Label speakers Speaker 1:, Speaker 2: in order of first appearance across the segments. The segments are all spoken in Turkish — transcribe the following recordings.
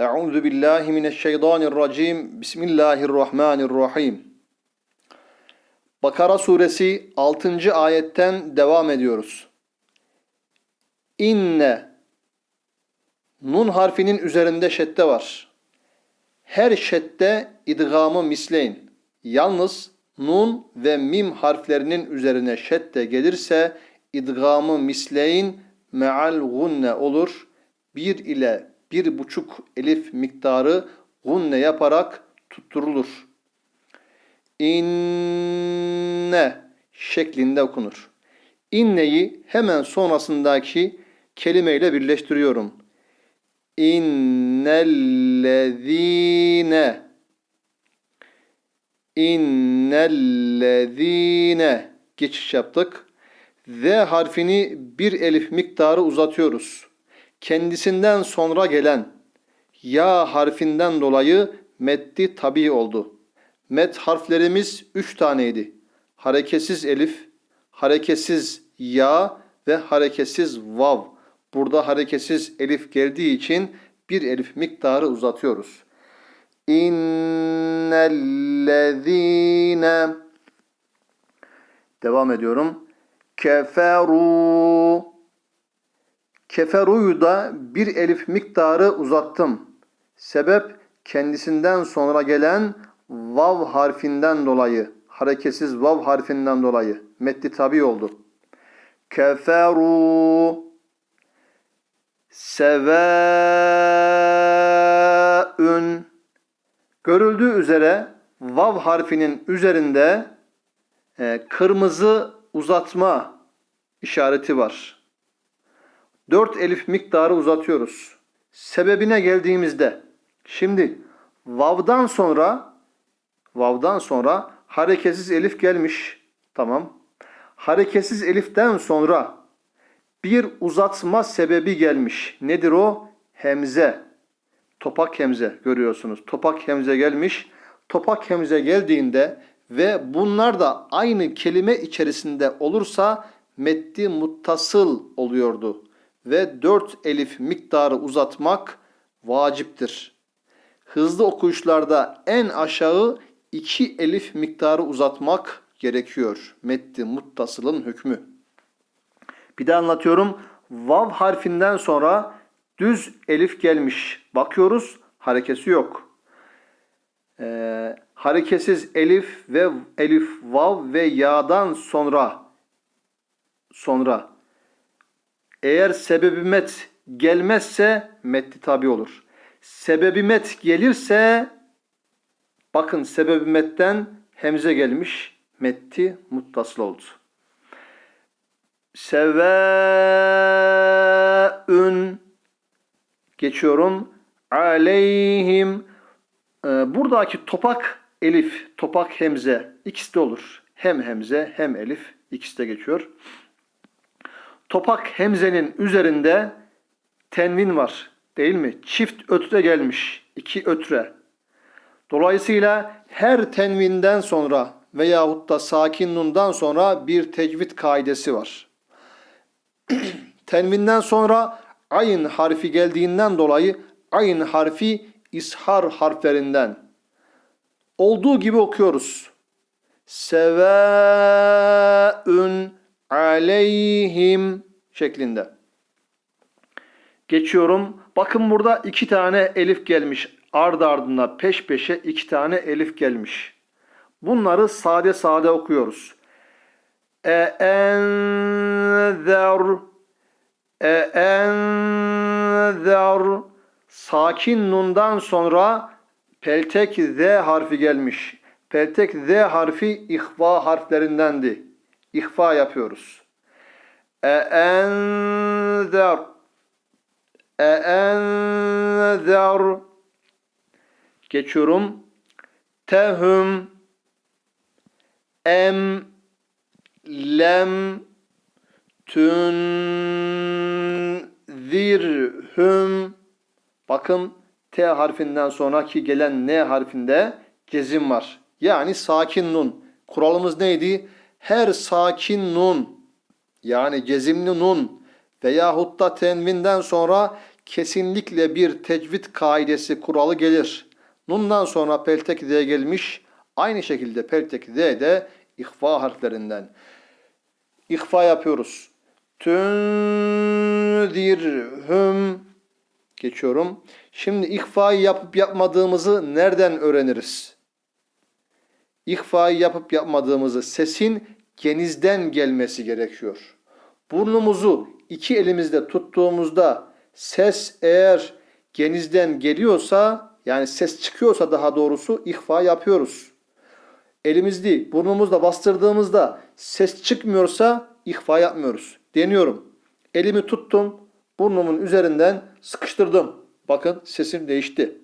Speaker 1: Euzu billahi mineşşeytanirracim. Bismillahirrahmanirrahim. Bakara suresi 6. ayetten devam ediyoruz. İnne Nun harfinin üzerinde şedde var. Her şedde idgamı misleyin. Yalnız nun ve mim harflerinin üzerine şedde gelirse idgamı misleyin meal gunne olur. Bir ile bir buçuk elif miktarı gunne yaparak tutturulur. İnne şeklinde okunur. İnneyi hemen sonrasındaki kelimeyle birleştiriyorum. İnnellezîne İnnellezîne geçiş yaptık. Z harfini bir elif miktarı uzatıyoruz. Kendisinden sonra gelen ya harfinden dolayı meddi tabi oldu. Met harflerimiz üç taneydi. Hareketsiz elif, hareketsiz ya ve hareketsiz vav. Burada hareketsiz elif geldiği için bir elif miktarı uzatıyoruz. İnnellezîne Devam ediyorum. Keferu Keferu'yu da bir elif miktarı uzattım. Sebep kendisinden sonra gelen vav harfinden dolayı, hareketsiz vav harfinden dolayı metni tabi oldu. Keferu sevaün görüldüğü üzere vav harfinin üzerinde e, kırmızı uzatma işareti var. Dört elif miktarı uzatıyoruz. Sebebine geldiğimizde şimdi vav'dan sonra vav'dan sonra hareketsiz elif gelmiş. Tamam. Hareketsiz eliften sonra bir uzatma sebebi gelmiş. Nedir o? Hemze. Topak hemze görüyorsunuz. Topak hemze gelmiş. Topak hemze geldiğinde ve bunlar da aynı kelime içerisinde olursa meddi muttasıl oluyordu. Ve dört elif miktarı uzatmak vaciptir. Hızlı okuyuşlarda en aşağı iki elif miktarı uzatmak gerekiyor. Meddi muttasılın hükmü. Bir de anlatıyorum. Vav harfinden sonra düz elif gelmiş. Bakıyoruz harekesi yok. Ee, hareketsiz elif ve elif vav ve ya'dan sonra sonra eğer sebebi met gelmezse metni tabi olur. Sebebi met gelirse bakın sebebi metten hemze gelmiş. Metti muttasıl oldu. Sevaün geçiyorum. Aleyhim ee, buradaki topak elif, topak hemze ikisi de olur. Hem hemze hem elif ikisi de geçiyor. Topak hemzenin üzerinde tenvin var değil mi? Çift ötre gelmiş. iki ötre. Dolayısıyla her tenvinden sonra veyahut da sakin nundan sonra bir tecvid kaidesi var. tenvinden sonra ayın harfi geldiğinden dolayı ayın harfi ishar harflerinden olduğu gibi okuyoruz. Sevaün aleyhim şeklinde. Geçiyorum. Bakın burada iki tane elif gelmiş. Ardı ardına peş peşe iki tane elif gelmiş. Bunları sade sade okuyoruz. E enzer e enzer sakin nundan sonra peltek z harfi gelmiş. Peltek z harfi ihva harflerindendi. İhfa yapıyoruz. E enzer e enzer geçiyorum. Tehum em lem tunzirhum Bakın T harfinden sonraki gelen N harfinde cezim var. Yani sakin nun. Kuralımız neydi? Her sakin nun yani cezimli nun veyahut da tenvinden sonra kesinlikle bir tecvid kaidesi kuralı gelir. Nundan sonra peltek D gelmiş. Aynı şekilde peltek D de ihfa harflerinden. İhfa yapıyoruz. Tünzirhüm geçiyorum. Şimdi ihfayı yapıp yapmadığımızı nereden öğreniriz? İhfayı yapıp yapmadığımızı sesin genizden gelmesi gerekiyor. Burnumuzu iki elimizde tuttuğumuzda ses eğer genizden geliyorsa yani ses çıkıyorsa daha doğrusu ihfa yapıyoruz. Elimizde burnumuzla bastırdığımızda ses çıkmıyorsa ihfa yapmıyoruz. Deniyorum. Elimi tuttum. Burnumun üzerinden sıkıştırdım. Bakın sesim değişti.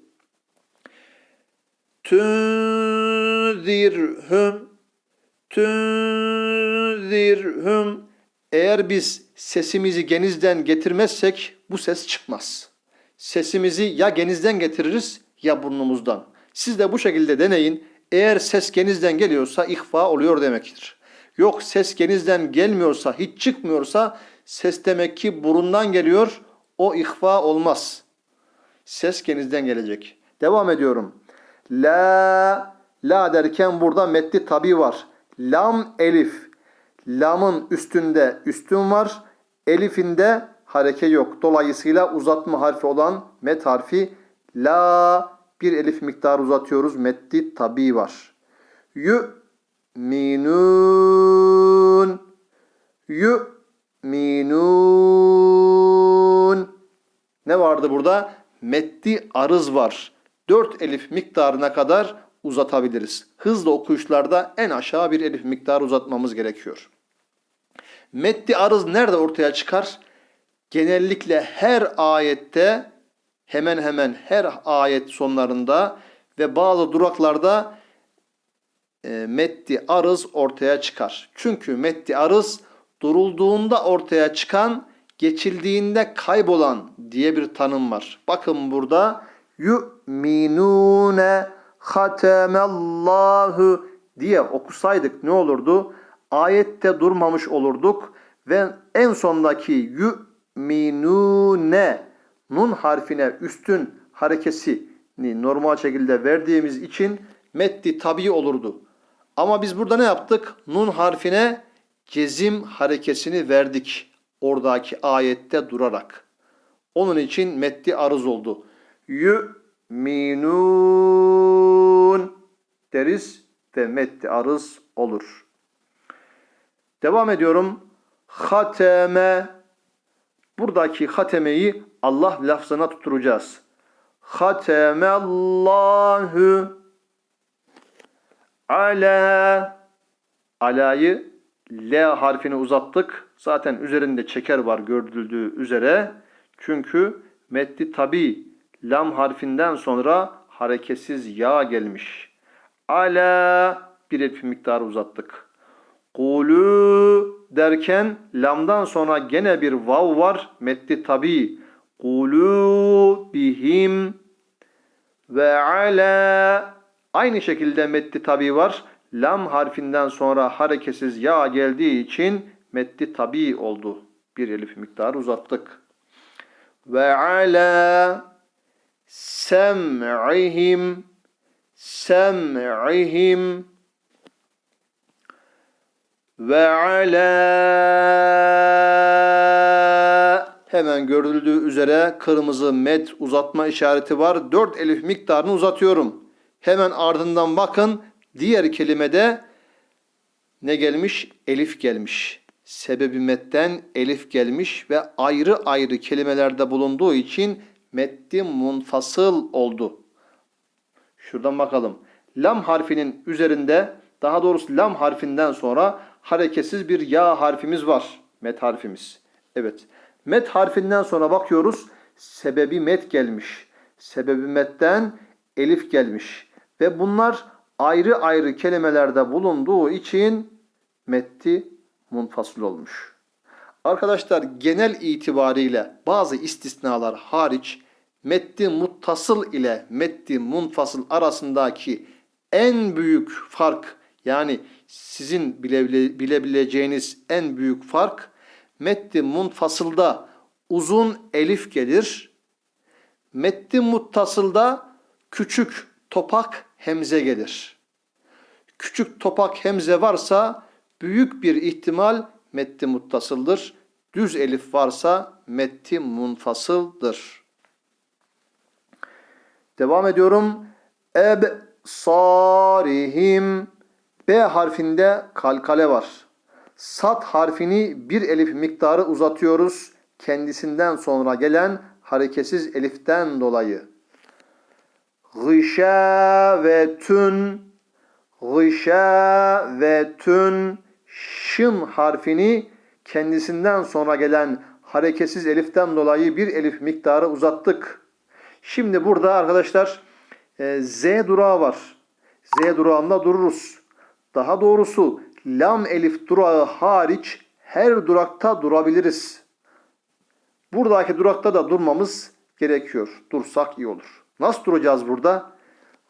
Speaker 1: Tünzirhüm Tünzirhüm Eğer biz sesimizi genizden getirmezsek bu ses çıkmaz. Sesimizi ya genizden getiririz ya burnumuzdan. Siz de bu şekilde deneyin. Eğer ses genizden geliyorsa ihfa oluyor demektir. Yok ses genizden gelmiyorsa, hiç çıkmıyorsa ses demek ki burundan geliyor. O ihfa olmaz. Ses genizden gelecek. Devam ediyorum. La la derken burada metni tabi var. Lam elif. Lamın üstünde üstün var. Elifinde hareke yok. Dolayısıyla uzatma harfi olan met harfi la bir elif miktarı uzatıyoruz. Metti tabi var. Yu minun yu minun ne vardı burada? Metti arız var. 4 elif miktarına kadar uzatabiliriz. Hızlı okuyuşlarda en aşağı bir elif miktarı uzatmamız gerekiyor. Metti arız nerede ortaya çıkar? Genellikle her ayette hemen hemen her ayet sonlarında ve bazı duraklarda e, metti arız ortaya çıkar. Çünkü metti arız durulduğunda ortaya çıkan, geçildiğinde kaybolan diye bir tanım var. Bakın burada yu'minune hatemallahu diye okusaydık ne olurdu? Ayette durmamış olurduk ve en sondaki yu'minune nun harfine üstün harekesini normal şekilde verdiğimiz için metti tabi olurdu. Ama biz burada ne yaptık? Nun harfine cezim harekesini verdik. Oradaki ayette durarak. Onun için metti arız oldu. Yu'minun deriz ve metti arız olur. Devam ediyorum. Hateme buradaki hatemeyi Allah lafzına tutturacağız. Hatemallahu ala alayı L harfini uzattık. Zaten üzerinde çeker var görüldüğü üzere. Çünkü metni tabi lam harfinden sonra hareketsiz ya gelmiş. Ala bir elif miktarı uzattık. Kulu derken lamdan sonra gene bir vav var. Metni tabi. Kulu bihim ve ala aynı şekilde metni tabi var. Lam harfinden sonra hareketsiz ya geldiği için metni tabi oldu. Bir elif miktarı uzattık. Ve ala sem'ihim sem'ihim ve ala hemen görüldüğü üzere kırmızı met uzatma işareti var. 4 elif miktarını uzatıyorum. Hemen ardından bakın diğer kelimede ne gelmiş? Elif gelmiş. Sebebi metten elif gelmiş ve ayrı ayrı kelimelerde bulunduğu için metti munfasıl oldu. Şuradan bakalım. Lam harfinin üzerinde daha doğrusu lam harfinden sonra hareketsiz bir ya harfimiz var. Met harfimiz. Evet. Met harfinden sonra bakıyoruz. Sebebi met gelmiş. Sebebi metten elif gelmiş. Ve bunlar ayrı ayrı kelimelerde bulunduğu için metti munfasıl olmuş. Arkadaşlar genel itibariyle bazı istisnalar hariç metti muttasıl ile metti munfasıl arasındaki en büyük fark yani sizin bile, bilebileceğiniz en büyük fark metti munfasılda uzun elif gelir Metti muttasılda küçük topak hemze gelir. Küçük topak hemze varsa büyük bir ihtimal metti muttasıldır. Düz elif varsa metti munfasıldır. Devam ediyorum. Eb sarihim B harfinde kalkale var. Sat harfini bir elif miktarı uzatıyoruz. Kendisinden sonra gelen hareketsiz eliften dolayı. Gışavetün Gışavetün Şın harfini kendisinden sonra gelen hareketsiz eliften dolayı bir elif miktarı uzattık. Şimdi burada arkadaşlar e, Z durağı var. Z durağında dururuz. Daha doğrusu lam elif durağı hariç her durakta durabiliriz. Buradaki durakta da durmamız gerekiyor. Dursak iyi olur. Nasıl duracağız burada?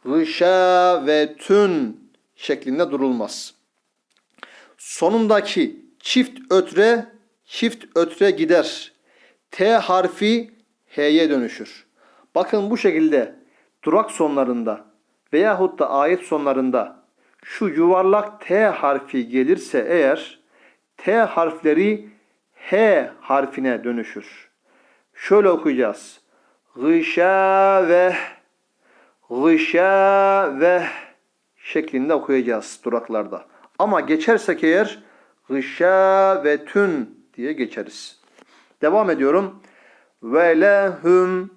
Speaker 1: Gışavetün şeklinde durulmaz. Sonundaki çift ötre çift ötre gider. T harfi H'ye dönüşür. Bakın bu şekilde durak sonlarında veyahut da ayet sonlarında şu yuvarlak T harfi gelirse eğer T harfleri H harfine dönüşür. Şöyle okuyacağız. Gışave Gışave şeklinde okuyacağız duraklarda. Ama geçersek eğer gışavetün diye geçeriz. Devam ediyorum. Ve lehum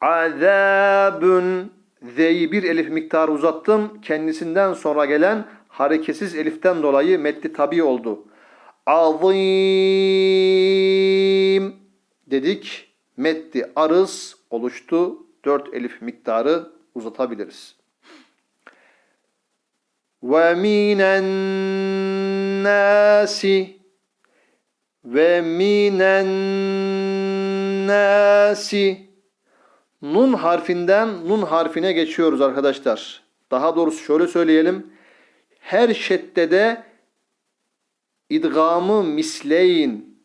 Speaker 1: azabun Z'yi bir elif miktarı uzattım. Kendisinden sonra gelen hareketsiz eliften dolayı metni tabi oldu. Azim dedik. Metti arız oluştu. Dört elif miktarı uzatabiliriz. Ve minen nasi ve minen nasi Nun harfinden nun harfine geçiyoruz arkadaşlar. Daha doğrusu şöyle söyleyelim. Her şeddede idgamı misleyin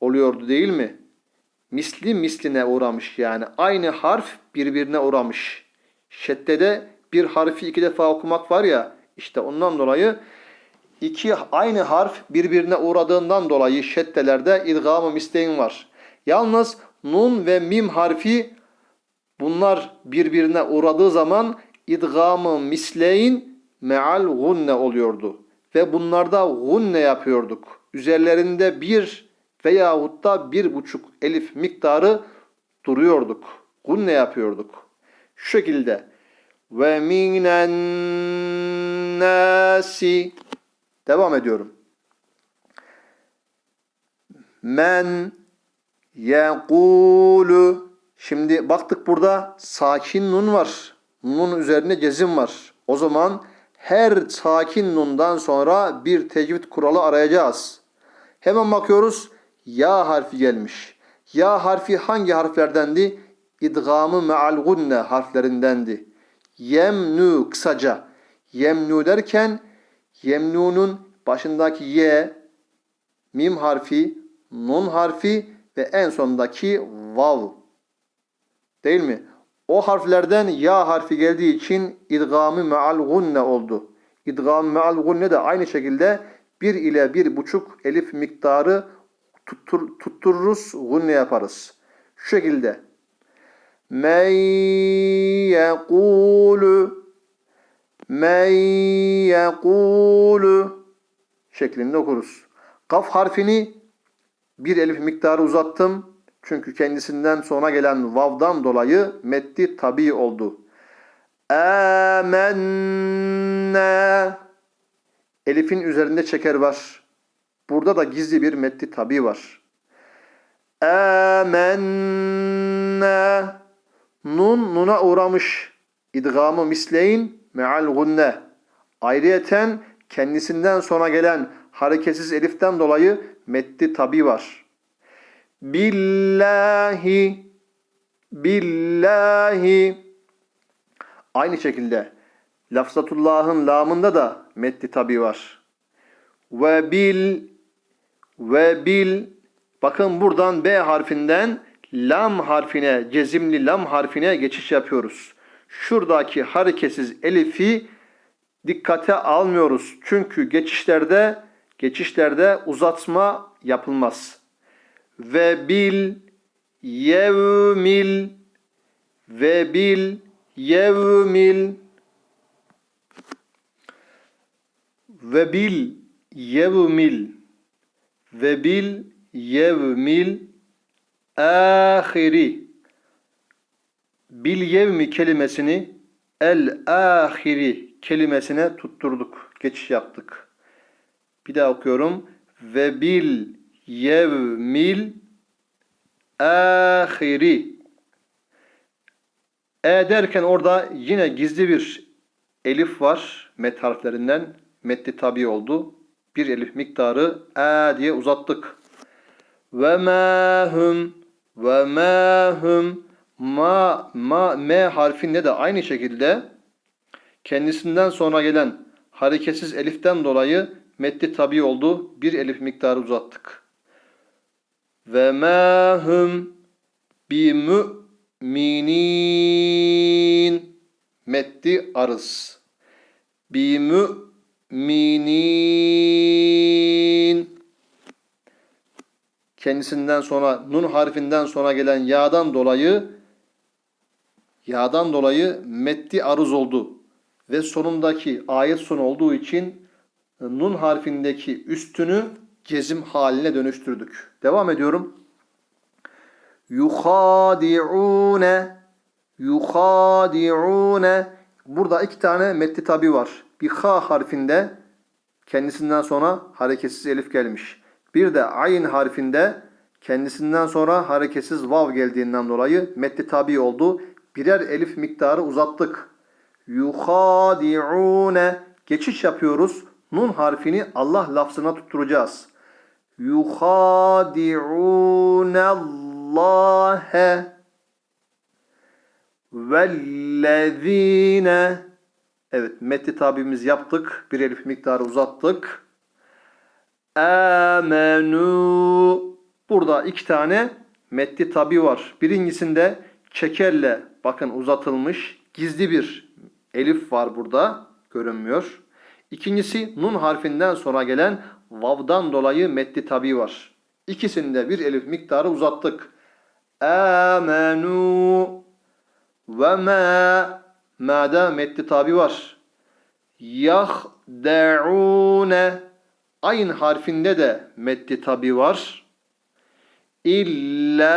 Speaker 1: oluyordu değil mi? Misli misline uğramış yani. Aynı harf birbirine uğramış. Şeddede bir harfi iki defa okumak var ya işte ondan dolayı iki aynı harf birbirine uğradığından dolayı şeddelerde idgamı misleyin var. Yalnız nun ve mim harfi Bunlar birbirine uğradığı zaman idgamı misleyin meal gunne oluyordu. Ve bunlarda gunne yapıyorduk. Üzerlerinde bir veyahut da bir buçuk elif miktarı duruyorduk. Gunne yapıyorduk. Şu şekilde. Ve minen nasi Devam ediyorum. Men yekulu Şimdi baktık burada sakin nun var. Nun üzerine cezim var. O zaman her sakin nundan sonra bir tecvid kuralı arayacağız. Hemen bakıyoruz. Ya harfi gelmiş. Ya harfi hangi harflerdendi? İdgamı me'al gunne harflerindendi. Yemnu kısaca. Yemnu derken yemnunun başındaki ye, mim harfi, nun harfi ve en sondaki vav Değil mi? O harflerden ya harfi geldiği için idgamı me'al gunne oldu. İdgamı me'al gunne de aynı şekilde bir ile bir buçuk elif miktarı tuttur, tuttururuz, gunne yaparız. Şu şekilde. Men yekulu men yekulu şeklinde okuruz. Kaf harfini bir elif miktarı uzattım. Çünkü kendisinden sonra gelen vav'dan dolayı metti tabi oldu. Âmennâ Elif'in üzerinde çeker var. Burada da gizli bir metti tabi var. Âmennâ Nun nuna uğramış. İdgamı misleyin me'al gunne. Ayrıyeten kendisinden sonra gelen hareketsiz eliften dolayı metti tabi var. Billahi Billahi Aynı şekilde lafzatullahın lamında da metti tabi var. Ve bil ve bil bakın buradan B harfinden lam harfine, cezimli lam harfine geçiş yapıyoruz. Şuradaki hareketsiz elifi dikkate almıyoruz. Çünkü geçişlerde geçişlerde uzatma yapılmaz. Ve bil yevmil ve bil yevmil ve bil yevmil ve bil yevmil ahiri bil yevmi kelimesini el ahiri kelimesine tutturduk. Geçiş yaptık. Bir daha okuyorum. Ve bil yevmil ahiri e derken orada yine gizli bir elif var met harflerinden. Metti tabi oldu. Bir elif miktarı e diye uzattık. Ve ma hum ve ma hum ma ma m harfinde de aynı şekilde kendisinden sonra gelen hareketsiz eliften dolayı metti tabi oldu. Bir elif miktarı uzattık. Ve ma hum bi müminin metti arız. Bi müminin kendisinden sonra nun harfinden sonra gelen yağdan dolayı yağdan dolayı metti arız oldu. Ve sonundaki ayet sonu olduğu için nun harfindeki üstünü cezim haline dönüştürdük. Devam ediyorum. Yuhadi'une Yuhadi'une Burada iki tane metti tabi var. Bir ha harfinde kendisinden sonra hareketsiz elif gelmiş. Bir de ayn harfinde kendisinden sonra hareketsiz vav geldiğinden dolayı metti tabi oldu. Birer elif miktarı uzattık. Yuhadi'une geçiş yapıyoruz. Nun harfini Allah lafzına tutturacağız. Yuhadi'une Allahe vellezine Evet metti tabimiz yaptık. Bir elif miktarı uzattık. Amenu Burada iki tane metti tabi var. Birincisinde çekerle bakın uzatılmış gizli bir elif var burada. Görünmüyor. İkincisi nun harfinden sonra gelen vav'dan dolayı metti tabi var. İkisinde bir elif miktarı uzattık. Amenu ve ma ma'da metti tabi var. Yahde'une ayn harfinde de metti tabi var. İlla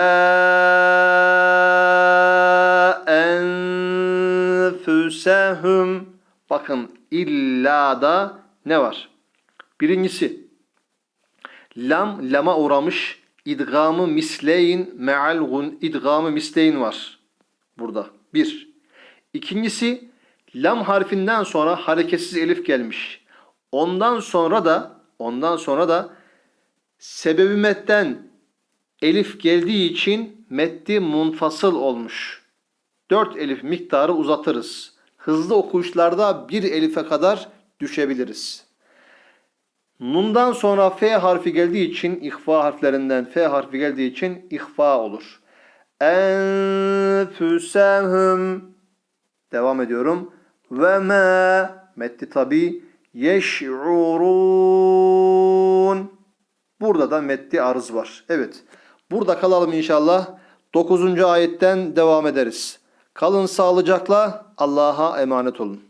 Speaker 1: enfusehum bakın illa da ne var? Birincisi lam lama uğramış idgamı misleyin me'al gun idgamı misleyin var burada. Bir. İkincisi lam harfinden sonra hareketsiz elif gelmiş. Ondan sonra da ondan sonra da sebebi metten elif geldiği için metti munfasıl olmuş. Dört elif miktarı uzatırız. Hızlı okuyuşlarda bir elife kadar düşebiliriz. Nundan sonra F harfi geldiği için ihfa harflerinden F harfi geldiği için ihfa olur. Enfusehum Devam ediyorum. Ve ma metti tabi yeş'urun Burada da metti arız var. Evet. Burada kalalım inşallah. 9. ayetten devam ederiz. Kalın sağlıcakla Allah'a emanet olun.